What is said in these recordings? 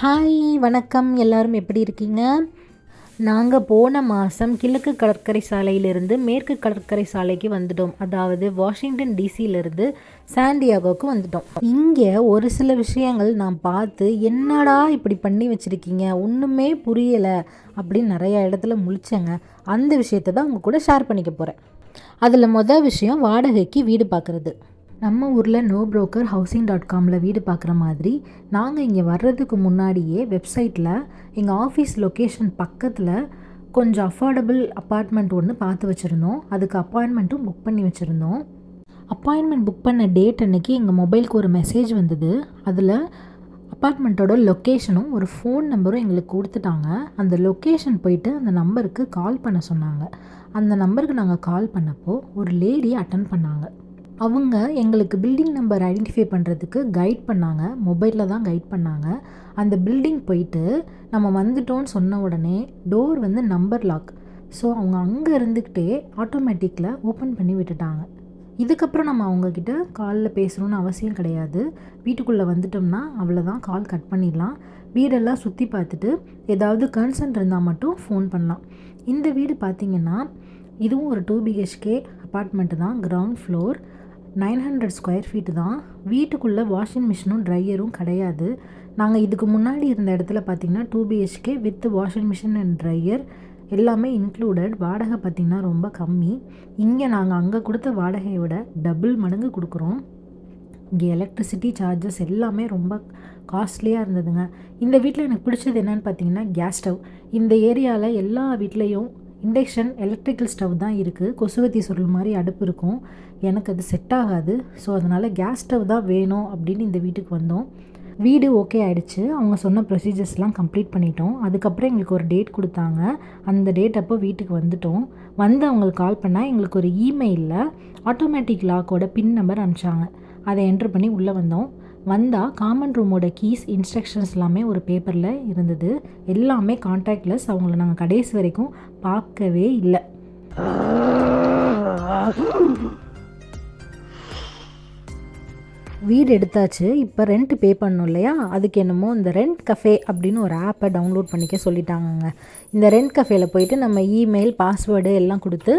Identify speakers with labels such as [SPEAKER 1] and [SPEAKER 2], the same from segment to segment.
[SPEAKER 1] Hi வணக்கம். எல்லாரும் எப்படி இருக்கீங்க? நாங்கள் போன மாதம் கிழக்கு கடற்கரை சாலையிலிருந்து மேற்கு கடற்கரை சாலைக்கு வந்துட்டோம். அதாவது வாஷிங்டன் டிசியிலிருந்து சாண்டியாகோவுக்கு வந்துட்டோம். இங்கே ஒரு சில விஷயங்கள் நான் பார்த்து என்னடா இப்படி பண்ணி வச்சுருக்கீங்க? ஒன்றுமே புரியலை. அப்படின்னு நிறையா இடத்துல முழிச்சேங்க. அந்த விஷயத்தை தான் உங்கள் கூட ஷேர் பண்ணிக்க போகிறேன் அதில் மொதல் விஷயம் வாடகைக்கு வீடு பார்க்குறது நம்ம ஊரில் நோ புரோக்கர் ஹவுசிங் டாட் காமில் வீடு பார்க்குற மாதிரி நாங்கள் இங்கே வர்றதுக்கு முன்னாடியே வெப்சைட்டில் எங்கள் ஆஃபீஸ் லொக்கேஷன் பக்கத்தில் கொஞ்சம் அஃபோர்டபுள் அப்பார்ட்மெண்ட் ஒன்று பார்த்து வச்சுருந்தோம். அதுக்கு அப்பாயின்மெண்ட்டும் புக் பண்ணி வச்சுருந்தோம். அப்பாயின்மெண்ட் புக் பண்ண டேட் அன்னைக்கு எங்கள் மொபைலுக்கு ஒரு மெசேஜ் வந்தது. அதில் அப்பார்ட்மெண்ட்டோட லொக்கேஷனும் ஒரு ஃபோன் நம்பரும் எங்களுக்கு கொடுத்துட்டாங்க. அந்த லொக்கேஷன் போயிட்டு அந்த நம்பருக்கு கால் பண்ண சொன்னாங்க. அந்த நம்பருக்கு நாங்கள் கால் பண்ணப்போ ஒரு லேடி அட்டன் பண்ணாங்க. அவங்க எங்களுக்கு பில்டிங் நம்பர் ஐடென்டிஃபை பண்ணுறதுக்கு கைட் பண்ணாங்க. மொபைலில் தான் கைட் பண்ணாங்க. அந்த பில்டிங் போயிட்டு நம்ம வந்துட்டோம்னு சொன்ன உடனே டோர் வந்து நம்பர் லாக் ஸோ அவங்க அங்கே இருந்துக்கிட்டே ஆட்டோமேட்டிக்கில் ஓப்பன் பண்ணி விட்டுட்டாங்க. இதுக்கப்புறம் நம்ம அவங்கக்கிட்ட காலில் பேசணும்னு அவசியம் கிடையாது. வீட்டுக்குள்ளே வந்துட்டோம்னா அவ்வளோதான் கால் கட் பண்ணிடலாம். வீடெல்லாம் சுற்றி பார்த்துட்டு ஏதாவது கன்சர்ன் இருந்தால் மட்டும் ஃபோன் பண்ணலாம். இந்த வீடு பார்த்திங்கன்னா இதுவும் ஒரு டூ பிஹெச்கே அப்பார்ட்மெண்ட்டு தான் ground floor nine hundred square feet தான். வீட்டுக்குள்ளே வாஷிங் மிஷினும் ட்ரையரும் கிடையாது. நாங்கள் இதுக்கு முன்னாடி இருந்த இடத்துல பார்த்திங்கன்னா two BHK with washing machine and dryer எல்லாமே இன்க்ளூடட் வாடகை பார்த்திங்கன்னா ரொம்ப கம்மி. இங்கே நாங்கள் அங்கே கொடுத்த வாடகையை விட டபுள் மடங்கு கொடுக்குறோம். இங்கே எலக்ட்ரிசிட்டி சார்ஜஸ் எல்லாமே ரொம்ப காஸ்ட்லியாக இருந்ததுங்க. இந்த வீட்டில் எனக்கு பிடிச்சது என்னென்னு பார்த்தீங்கன்னா கேஸ் ஸ்டவ் இந்த ஏரியாவில் எல்லா வீட்லேயும் இண்டக்ஷன் எலக்ட்ரிக்கல் ஸ்டவ் தான் இருக்குது கொசுவத்தி சுருள் மாதிரி அடுப்பு இருக்கும். எனக்கு அது செட் ஆகாது. ஸோ அதனால் கேஸ் ஸ்டவ் தான் வேணும் அப்படின்னு இந்த வீட்டுக்கு வந்தோம். வீடு ஓகே ஆகிடுச்சு அவங்க சொன்ன ப்ரொசீஜர்ஸ்லாம் கம்ப்ளீட் பண்ணிட்டோம். அதுக்கப்புறம் எங்களுக்கு ஒரு டேட் கொடுத்தாங்க. அந்த டேட் அப்போ வீட்டுக்கு வந்துட்டோம். வந்து அவங்களுக்கு கால் பண்ணால் எங்களுக்கு ஒரு இமெயிலில் ஆட்டோமேட்டிக் லாக்கோட பின் நம்பர் அனுப்பிச்சாங்க. அதை என்ட்ரு பண்ணி உள்ளே வந்தோம். வந்தால் காமன் ரூமோட கீஸ் இன்ஸ்ட்ரக்ஷன்ஸ் எல்லாமே ஒரு பேப்பரில் இருந்தது. எல்லாமே கான்டாக்ட்லெஸ் அவங்கள நாங்கள் கடைசி வரைக்கும் பார்க்கவே இல்லை. வீடு எடுத்தாச்சு. இப்போ ரெண்ட் பே பண்ணும் இல்லையா? அதுக்கு என்னமோ இந்த ரெண்ட் கஃபே அப்படின்னு ஒரு ஆப்பை டவுன்லோட் பண்ணிக்க சொல்லிட்டாங்கங்க. இந்த ரெண்ட் கஃபேல போயிட்டு நம்ம இமெயில் பாஸ்வேர்டு எல்லாம் கொடுத்து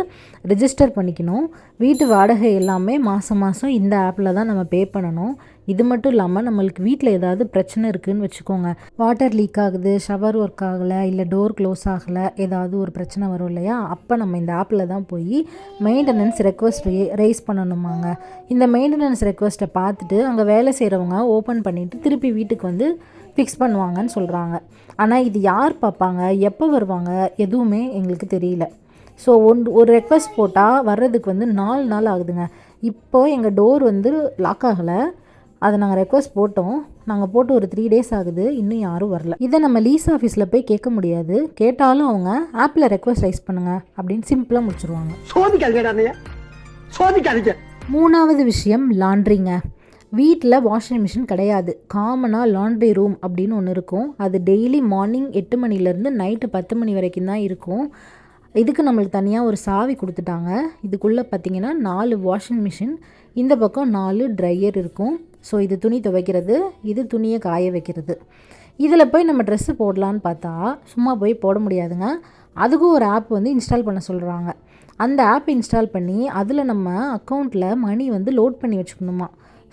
[SPEAKER 1] ரிஜிஸ்டர் பண்ணிக்கணும். வீட்டு வாடகை எல்லாமே மாதம் மாதம் இந்த ஆப்பில் தான் நம்ம பே பண்ணணும். இது மட்டும் இல்லாமல் நம்மளுக்கு வீட்டில் ஏதாவது பிரச்சனை இருக்குதுன்னு வச்சுக்கோங்க. வாட்டர் லீக் ஆகுது ஷவர் ஒர்க் ஆகலை இல்லை டோர் க்ளோஸ் ஆகலை ஏதாவது ஒரு பிரச்சனை வரும் இல்லையா? அப்போ நம்ம இந்த ஆப்பில் தான் போய் மெயின்டெனன்ஸ் ரெக்வஸ்ட் ரைஸ் பண்ணணுமாங்க. இந்த மெயின்டெனன்ஸ் ரெக்வஸ்ட்டை பார்த்துட்டு அங்கே வேலை செய்கிறவங்க ஓப்பன் பண்ணிவிட்டு திருப்பி வீட்டுக்கு வந்து ஃபிக்ஸ் பண்ணுவாங்கன்னு சொல்கிறாங்க ஆனால் இது யார் பார்ப்பாங்க? எப்போ வருவாங்க? எதுவுமே எங்களுக்கு தெரியல. ஸோ ஒன் ஒரு ரெக்வஸ்ட் போட்டால் வர்றதுக்கு வந்து நாலு நாள் ஆகுதுங்க. இப்போது எங்கள் டோர் வந்து லாக் ஆகலை. அதை நாங்கள் ரெக்வஸ்ட் போட்டோம். நாங்கள் போட்டு ஒரு த்ரீ டேஸ் ஆகுது. இன்னும் யாரும் வரல. இதை நம்ம லீஸ் ஆஃபீஸில் போய் கேட்க முடியாது. கேட்டாலும் அவங்க ஆப்பில் ரெக்வஸ்ட் ரைஸ் பண்ணுங்க அப்படின்னு சிம்பிளாக முடிச்சிருவாங்க.
[SPEAKER 2] சோதிக்காதீங்க
[SPEAKER 1] மூணாவது விஷயம் லாண்ட்ரிங்க வீட்டில் வாஷிங் மிஷின் கிடையாது. காமனாக லாண்ட்ரி ரூம் அப்படின்னு ஒன்று இருக்கும். அது டெய்லி மார்னிங் எட்டு மணிலேருந்து நைட்டு பத்து மணி வரைக்கும் தான் இருக்கும். இதுக்கு நம்மளுக்கு தனியாக ஒரு சாவி கொடுத்துட்டாங்க. இதுக்குள்ளே பார்த்தீங்கன்னா நாலு வாஷிங் மிஷின் இந்த பக்கம் நாலு ட்ரையர் இருக்கும். ஸோ இது துணி துவைக்கிறது. இது துணியை காய வைக்கிறது. இதில் போய் நம்ம ட்ரெஸ்ஸு போடலான்னு பார்த்தா சும்மா போய் போட முடியாதுங்க. அதுக்கும் ஒரு ஆப் வந்து இன்ஸ்டால் பண்ண சொல்கிறாங்க அந்த ஆப் இன்ஸ்டால் பண்ணி அதில் நம்ம அக்கௌண்ட்டில் மணி வந்து லோட் பண்ணி வச்சுக்கணுமா.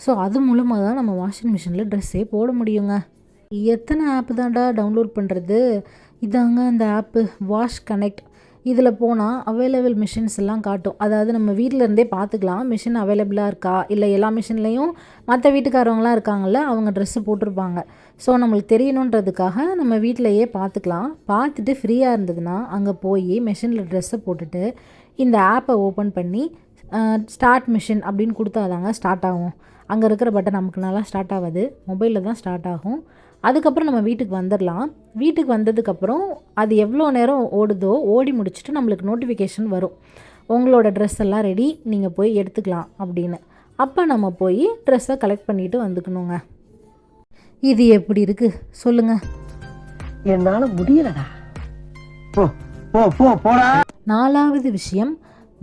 [SPEAKER 1] ஸோ அது மூலமாக தான் நம்ம வாஷிங் மிஷினில் ட்ரெஸ்ஸே போட முடியுங்க. எத்தனை ஆப் தான்டா டவுன்லோட் பண்ணுறது இதாங்க அந்த ஆப்பு வாஷ் கனெக்ட் இதில் போனால் அவைலபிள் மிஷின்ஸ் எல்லாம் காட்டும். அதாவது நம்ம வீட்டில் இருந்தே பார்த்துக்கலாம். மிஷின் அவைலபிளாக இருக்கா? இல்லை எல்லா மிஷின்லேயும் மற்ற வீட்டுக்காரவங்களாம் இருக்காங்கள்ல அவங்க ட்ரெஸ்ஸு போட்டிருப்பாங்க. ஸோ நம்மளுக்கு தெரியணுன்றதுக்காக நம்ம வீட்டிலையே பார்த்துக்கலாம். பார்த்துட்டு ஃப்ரீயாக இருந்ததுன்னா அங்கே போய் மிஷினில் ட்ரெஸ்ஸை போட்டுட்டு இந்த ஆப்பை ஓப்பன் பண்ணி ஸ்டார்ட் மிஷின் அப்படின்னு கொடுத்தாதாங்க ஸ்டார்ட் ஆகும். அங்கே இருக்கிற பட்டன் நமக்கு நல்லா ஸ்டார்ட் ஆகாது. மொபைலில் தான் ஸ்டார்ட் ஆகும். அதுக்கப்புறம் நம்ம வீட்டுக்கு வந்துடலாம் வீட்டுக்கு வந்ததுக்கப்புறம் அது எவ்வளோ நேரம் ஓடுதோ ஓடி முடிச்சுட்டு நம்மளுக்கு நோட்டிஃபிகேஷன் வரும். உங்களோட ட்ரெஸ் எல்லாம் ரெடி நீங்கள் போய் எடுத்துக்கலாம் அப்படின்னு. அப்போ நம்ம போய் ட்ரெஸ்ஸை கலெக்ட் பண்ணிட்டு வந்துக்கணுங்க. இது எப்படி இருக்குது சொல்லுங்கள்
[SPEAKER 2] என்னால முடியலடா. போ போ போ போடா.
[SPEAKER 1] நாலாவது விஷயம்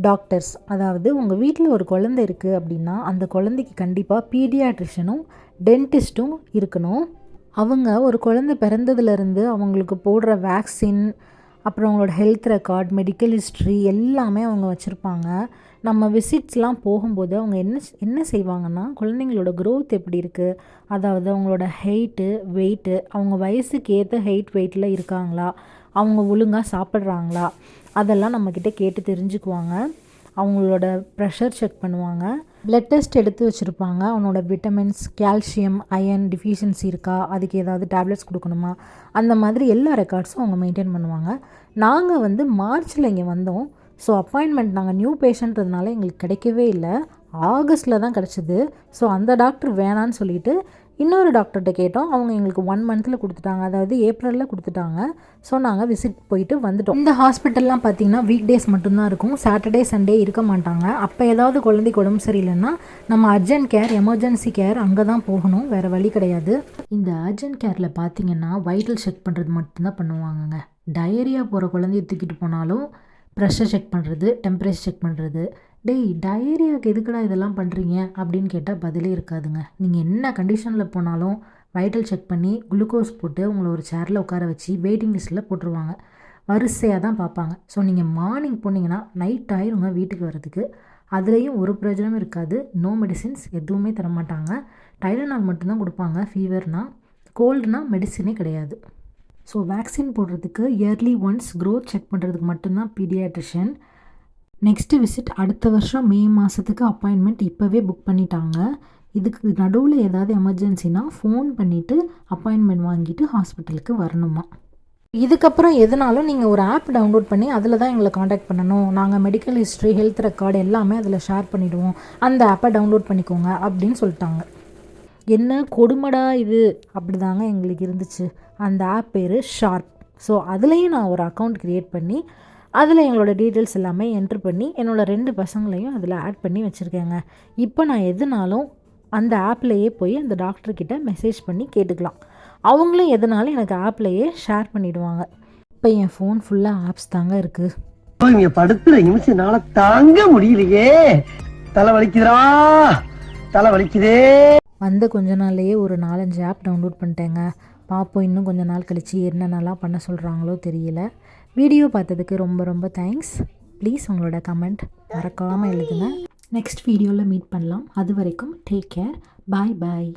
[SPEAKER 1] டாக்டர்ஸ் அதாவது உங்கள் வீட்டில் ஒரு குழந்தை இருக்குது அப்படின்னா அந்த குழந்தைக்கு கண்டிப்பாக பீடியாட்ரிஷனும் டென்டிஸ்ட்டும் இருக்கணும். அவங்க ஒரு குழந்தை பிறந்ததுலேருந்து அவங்களுக்கு போடுற வேக்சின் அப்புறம் அவங்களோட ஹெல்த் ரெக்கார்ட் மெடிக்கல் ஹிஸ்ட்ரி எல்லாமே அவங்க வச்சுருப்பாங்க. நம்ம விசிட்ஸ்லாம் போகும்போது அவங்க என்ன என்ன செய்வாங்கன்னா குழந்தைங்களோட க்ரோத் எப்படி இருக்குது அதாவது அவங்களோட ஹைட்டு வெயிட்டு அவங்க வயசுக்கு ஏற்ற ஹைட் வெயிட்டில் இருக்காங்களா? அவங்க ஒழுங்காக சாப்பிட்றாங்களா? அதெல்லாம் நம்மக்கிட்ட கேட்டு தெரிஞ்சுக்குவாங்க. அவங்களோட ப்ரெஷர் செக் பண்ணுவாங்க. பிளட் டெஸ்ட் எடுத்து வச்சுருப்பாங்க. அவனோட விட்டமின்ஸ் கால்சியம் அயன் டிஃபிஷியன்சி இருக்கா? அதுக்கு ஏதாவது டேப்லெட்ஸ் கொடுக்கணுமா? அந்த மாதிரி எல்லா ரெக்கார்ட்ஸும் அவங்க மெயின்டைன் பண்ணுவாங்க. நாங்கள் வந்து மார்ச்சில் இங்கே வந்தோம். ஸோ அப்பாயின்மெண்ட் நாங்கள் நியூ பேஷண்ட்றதுனால எங்களுக்கு கிடைக்கவே இல்லை. ஆகஸ்ட்டில் தான் கிடச்சிது. ஸோ அந்த டாக்டர் வேணான்னு சொல்லிட்டு இன்னொரு டாக்டர்கிட்ட கேட்டோம். அவங்க எங்களுக்கு ஒன் மந்தில் கொடுத்துட்டாங்க. அதாவது ஏப்ரலில் கொடுத்துட்டாங்க. ஸோ நாங்கள் விசிட் போயிட்டு வந்துட்டோம். இந்த ஹாஸ்பிட்டல்லாம் பார்த்தீங்கன்னா வீக் டேஸ் மட்டும்தான் இருக்கும். சாட்டர்டே சண்டே இருக்க மாட்டாங்க. அப்போ ஏதாவது குழந்தைக்கு உடம்பு சரியில்லைன்னா நம்ம அர்ஜென்ட் கேர் எமர்ஜென்சி கேர் அங்கே தான் போகணும். வேறு வழி கிடையாது. இந்த அர்ஜென்ட் கேரில் பார்த்தீங்கன்னா வைட்டல் செக் பண்ணுறது மட்டும்தான் பண்ணுவாங்கங்க. டயரியா போகிற குழந்தைய தூக்கிட்டு போனாலும் ப்ரெஷர் செக் பண்ணுறது டெம்பரேச்சர் செக் பண்ணுறது டேய் டயரியாவுக்கு எதுக்குடா இதெல்லாம் பண்ணுறீங்க அப்படின்னு கேட்டால் பதிலே இருக்காதுங்க. நீங்கள் என்ன கண்டிஷனில் போனாலும் வைட்டல் செக் பண்ணி குளுக்கோஸ் போட்டு உங்களை ஒரு சேரில் உட்கார வச்சு வெயிட்டிங் லிஸ்ட்டில் போட்டுருவாங்க. வரிசையாக தான் பார்ப்பாங்க. ஸோ நீங்கள் மார்னிங் போனீங்கன்னா நைட் ஆயிருங்க வீட்டுக்கு வர்றதுக்கு. அதுலேயும் ஒரு பிரயோஜனமும் இருக்காது. நோ மெடிசின்ஸ் எதுவுமே தர மாட்டாங்க டைலனால் மட்டும்தான் கொடுப்பாங்க. ஃபீவர்னால் கோல்டுனால் மெடிசினே கிடையாது. ஸோ வேக்சின் போடுறதுக்கு இயர்லி ஒன்ஸ் க்ரோத் செக் பண்ணுறதுக்கு மட்டும்தான் பீடியாட்ரிஷியன் நெக்ஸ்ட்டு விசிட் அடுத்த வருஷம் மே மாதத்துக்கு அப்பாயின்மெண்ட் இப்போவே புக் பண்ணிட்டாங்க. இதுக்கு நடுவில் ஏதாவது எமர்ஜென்சினா ஃபோன் பண்ணிவிட்டு அப்பாயின்மெண்ட் வாங்கிட்டு ஹாஸ்பிட்டலுக்கு வரணுமா. இதுக்கப்புறம் எதுனாலும் நீங்கள் ஒரு ஆப் டவுன்லோட் பண்ணி அதில் தான் எங்களை காண்டாக்ட் பண்ணணும். நாங்கள் மெடிக்கல் ஹிஸ்ட்ரி ஹெல்த் ரெக்கார்டு எல்லாமே அதில் ஷேர் பண்ணிவிடுவோம் அந்த ஆப்பை டவுன்லோட் பண்ணிக்கோங்க அப்படின்னு சொல்லிட்டாங்க. என்ன கொடுமடா இது? அப்படி தாங்க எங்களுக்கு இருந்துச்சு. அந்த ஆப் பேர் ஷார்ப் ஸோ அதுலேயும் நான் ஒரு அக்கௌண்ட் க்ரியேட் பண்ணி அதில் எங்களோட டீட்டெயில்ஸ் எல்லாமே என்ட்ரு பண்ணி என்னோட ரெண்டு பசங்களையும் அதில் ஆட் பண்ணி வச்சுருக்கேங்க. இப்போ நான் எதுனாலும் அந்த ஆப்லேயே போய் அந்த டாக்டர்கிட்ட மெசேஜ் பண்ணி கேட்டுக்கலாம். அவங்களும் எதுனாலும் எனக்கு ஆப்லேயே ஷேர் பண்ணிவிடுவாங்க இப்போ என் ஃபோன் ஃபுல்லாக ஆப்ஸ் தாங்க இருக்குது
[SPEAKER 2] இங்க படுத்துற நிமிஷம்னால தாங்க முடியலையே. தலை வலிக்குதுடா. தலை வலிக்குதே.
[SPEAKER 1] வந்த கொஞ்ச நாள்லேயே ஒரு நாலஞ்சு ஆப் டவுன்லோட் பண்ணிட்டேங்க. பார்ப்போம் இன்னும் கொஞ்ச நாள் கழித்து என்னென்னலாம் பண்ண சொல்கிறாங்களோ தெரியல. வீடியோ பார்த்ததுக்கு ரொம்ப ரொம்ப தேங்க்ஸ் ப்ளீஸ் உங்களோட கமெண்ட் மறக்காமல் எழுதுங்க. நெக்ஸ்ட் வீடியோவில் மீட் பண்ணலாம். அது வரைக்கும் டேக் கேர் பாய் பாய்